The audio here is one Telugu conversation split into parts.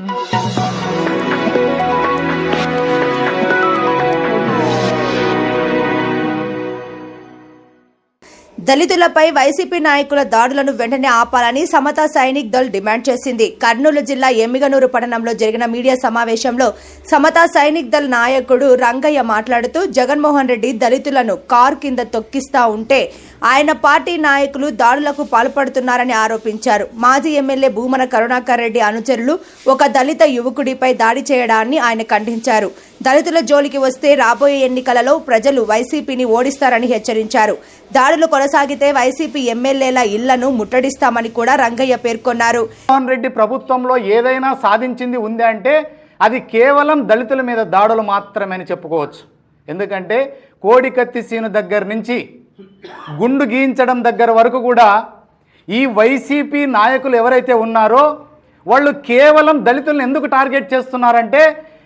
Mm-hmm. దళితులపై వైసీపీ నాయకుల దాడులను వెంటనే ఆపాలని సమతా సైనిక్ దళ్ డిమాండ్ చేసింది. కర్నూలు జిల్లా ఎమ్మిగనూరు పట్టణంలో జరిగిన మీడియా సమావేశంలో సమతా సైనిక్ దళ్ నాయకుడు రంగయ్య మాట్లాడుతూ జగన్మోహన్ రెడ్డి దళితులను కారు కింద తొక్కిస్తా ఉంటే ఆయన పార్టీ నాయకులు దాడులకు పాల్పడుతున్నారని ఆరోపించారు. మాజీ ఎమ్మెల్యే భూమన కరుణాకర్ రెడ్డి అనుచరులు ఒక దళిత యువకుడిపై దాడి చేయడాన్ని ఆయన ఖండించారు. దళితుల జోలికి వస్తే రాబోయే ఎన్నికలలో ప్రజలు వైసీపీని ఓడిస్తారని హెచ్చరించారు. దాడులు కొనసాగితే వైసీపీ ఎమ్మెల్యేల ఇళ్ళను ముట్టడిస్తామని కూడా రంగయ్య పేర్కొన్నారు. జగన్మోహన్ రెడ్డి ప్రభుత్వంలో ఏదైనా సాధించింది ఉంది అంటే అది కేవలం దళితుల మీద దాడులు మాత్రమే అని చెప్పుకోవచ్చు. ఎందుకంటే కోడికత్తి సీను దగ్గర నుంచి గుండు గీయించడం దగ్గర వరకు కూడా ఈ వైసీపీ నాయకులు ఎవరైతే ఉన్నారో వాళ్ళు కేవలం దళితులను ఎందుకు టార్గెట్ చేస్తున్నారంటే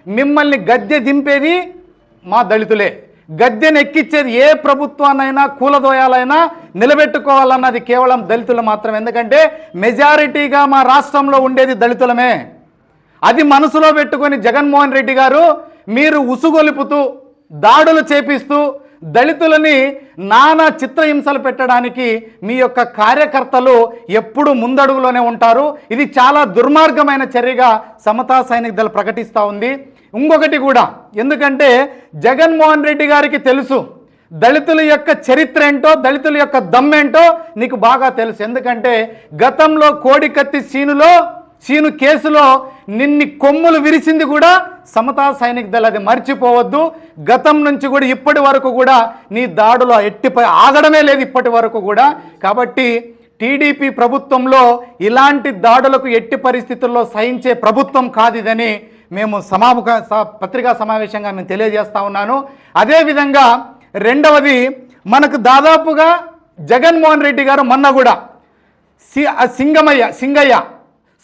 మిమ్మల్ని గద్దె దింపేది మా దళితులే. గద్దెను ఎక్కిచ్చేది ఏ ప్రభుత్వాన్నైనా కూలదోయాలైనా నిలబెట్టుకోవాలన్నది కేవలం దళితులు మాత్రమే. ఎందుకంటే మెజారిటీగా మా రాష్ట్రంలో ఉండేది దళితులమే. అది మనసులో పెట్టుకొని జగన్మోహన్ రెడ్డి గారు మీరు ఉసుగొలుపుతూ దాడులు చేపిస్తూ దళితులని నానా చిత్రహింసలు పెట్టడానికి మీ యొక్క కార్యకర్తలు ఎప్పుడు ముందడుగులోనే ఉంటారు. ఇది చాలా దుర్మార్గమైన చర్యగా సమతా సైనిక దళ ప్రకటిస్తూ ఉంది. ఇంకొకటి కూడా. ఎందుకంటే జగన్మోహన్ రెడ్డి గారికి తెలుసు దళితుల యొక్క చరిత్ర ఏంటో దళితుల యొక్క దమ్మేంటో నీకు బాగా తెలుసు. ఎందుకంటే గతంలో కోడికత్తి సీనులో సీను కేసులో నిన్ని కొమ్ములు విరిసింది కూడా సమతా సైనిక దళ. అది మర్చిపోవద్దు. గతం నుంచి కూడా ఇప్పటి వరకు కూడా నీ దాడులో ఎట్టిపై ఆగడమే లేదు ఇప్పటి వరకు కూడా. కాబట్టి టీడీపీ ప్రభుత్వంలో ఇలాంటి దాడులకు ఎట్టి పరిస్థితుల్లో సహించే ప్రభుత్వం కాదు ఇదని మేము సమాముఖ పత్రికా సమావేశంగా మేము తెలియజేస్తా ఉన్నాను. అదేవిధంగా రెండవది మనకు దాదాపుగా జగన్మోహన్ రెడ్డి గారు మొన్న కూడా సి సింగమయ్య సింగయ్య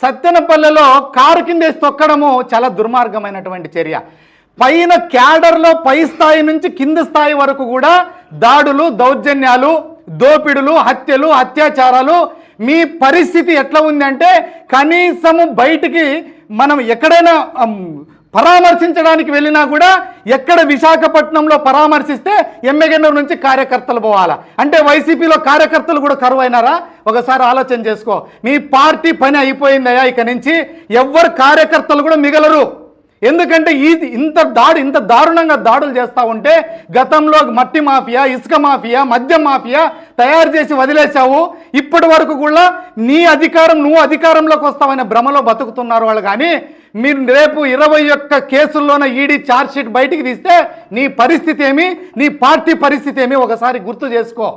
సత్తెనపల్లెలో కారు కిందేసి తొక్కడము చాలా దుర్మార్గమైనటువంటి చర్య. పైన క్యాడర్లో పై స్థాయి నుంచి కింది స్థాయి వరకు కూడా దాడులు దౌర్జన్యాలు దోపిడులు హత్యలు అత్యాచారాలు మీ పరిస్థితి ఎట్లా ఉందంటే కనీసము బయటికి మనం ఎక్కడైనా పరామర్శించడానికి వెళ్ళినా కూడా ఎక్కడ విశాఖపట్నంలో పరామర్శిస్తే ఎమ్మెగన్నూరు నుంచి కార్యకర్తలు పోవాలా? అంటే వైసీపీలో కార్యకర్తలు కూడా కరువు అయినారా ఒకసారి ఆలోచన చేసుకో. మీ పార్టీ పని అయిపోయిందయా ఇక నుంచి. ఎవ్వరు కార్యకర్తలు కూడా మిగలరు. ఎందుకంటే ఈ ఇంత దాడి ఇంత దారుణంగా దాడులు చేస్తూ ఉంటే గతంలో మట్టి మాఫియా ఇసుక మాఫియా మద్యం మాఫియా తయారు చేసి వదిలేశావు. ఇప్పటి వరకు కూడా నీ అధికారం నువ్వు అధికారంలోకి వస్తావనే భ్రమలో బతుకుతున్నారు వాళ్ళు. కానీ మీరు రేపు ఇరవై ఒక్క కేసుల్లోన ఈడీ ఛార్జ్షీట్ బయటికి తీస్తే నీ పరిస్థితి ఏమి? నీ పార్టీ పరిస్థితి ఏమి? ఒకసారి గుర్తు చేసుకో.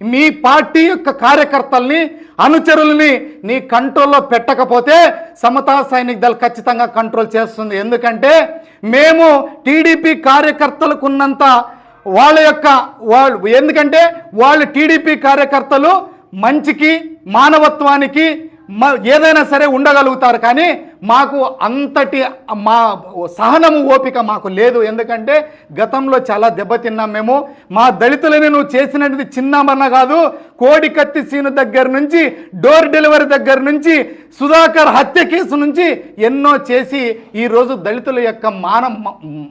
మీ పార్టీ యొక్క కార్యకర్తల్ని అనుచరుల్ని నీ కంట్రోల్లో పెట్టకపోతే సమతా సైనిక దళ ఖచ్చితంగా కంట్రోల్ చేస్తుంది. ఎందుకంటే మేము టీడీపీ కార్యకర్తలకు ఉన్నంత వాళ్ళ యొక్క వాళ్ళు ఎందుకంటే వాళ్ళు టీడీపీ కార్యకర్తలు మంచికి మానవత్వానికి మ- ఏదైనా సరే ఉండగలుగుతారు. కానీ మాకు అంతటి మా సహనము ఓపిక మాకు లేదు. ఎందుకంటే గతంలో చాలా దెబ్బతిన్నాం మేము. మా దళితులని నువ్వు చేసినది చిన్నమన్న కాదు కోడి కత్తి సీను దగ్గర నుంచి డోర్ డెలివరీ దగ్గర నుంచి సుధాకర్ హత్య కేసు నుంచి ఎన్నో చేసి ఈరోజు దళితుల యొక్క మాన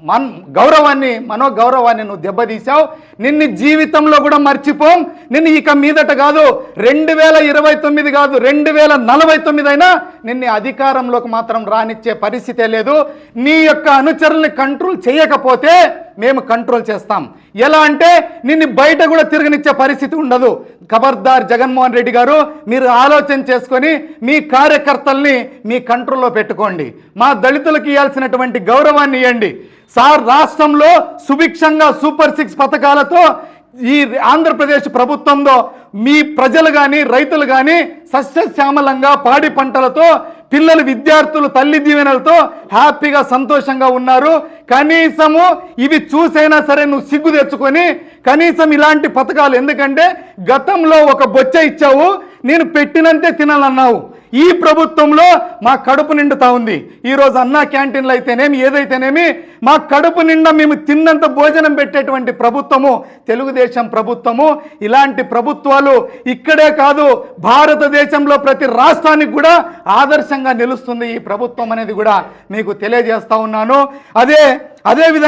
మన్ గౌరవాన్ని మనోగౌరవాన్ని నువ్వు దెబ్బతీశావు. నిన్ను జీవితంలో కూడా మర్చిపోం. నిన్ను ఇక మీదట కాదు రెండు వేల ఇరవై తొమ్మిది కాదు రెండు వేల నలభై తొమ్మిది అయినా నిన్ను అధికారంలోకి మాత్రం రానిచ్చే పరిస్థితే లేదు. నీ యొక్క అనుచరుల్ని కంట్రోల్ చేయకపోతే మేము కంట్రోల్ చేస్తాం. ఎలా అంటే నిన్ను బయట కూడా తిరగనిచ్చే పరిస్థితి ఉండదు. ఖబర్దార్ జగన్మోహన్ రెడ్డి గారు మీరు ఆలోచన చేసుకొని మీ కార్యకర్తల్ని మీ కంట్రోల్లో పెట్టుకోండి. మా దళితులకు ఇవ్వాల్సినటువంటి గౌరవాన్ని ఇవ్వండి. సార్ రాష్ట్రంలో సుభిక్షంగా సూపర్ సిక్స్ పథకాలతో ఈ ఆంధ్రప్రదేశ్ ప్రభుత్వంలో మీ ప్రజలు కానీ రైతులు కానీ సస్యశ్యామలంగా పాడి పంటలతో పిల్లలు విద్యార్థులు తల్లి దీవెనలతో హ్యాపీగా సంతోషంగా ఉన్నారు. కనీసము ఇవి చూసైనా సరే నువ్వు సిగ్గు తెచ్చుకొని కనీసం ఇలాంటి పథకాలు ఎందుకంటే గతంలో ఒక బొచ్చ ఇచ్చావు నేను పెట్టినంతే తినాలన్నావు. ఈ ప్రభుత్వంలో మా కడుపు నిండుతా ఉంది. ఈరోజు అన్నా క్యాంటీన్లు అయితేనేమి ఏదైతేనేమి మా కడుపు నిండా మేము తిన్నంత భోజనం పెట్టేటువంటి ప్రభుత్వము తెలుగుదేశం ప్రభుత్వము ఇలాంటి ప్రభుత్వాలు ఇక్కడే కాదు భారతదేశంలో ప్రతి రాష్ట్రానికి కూడా ఆదర్శంగా నిలుస్తుంది ఈ ప్రభుత్వం అనేది కూడా మీకు తెలియజేస్తా ఉన్నాను. అదే అదే విధంగా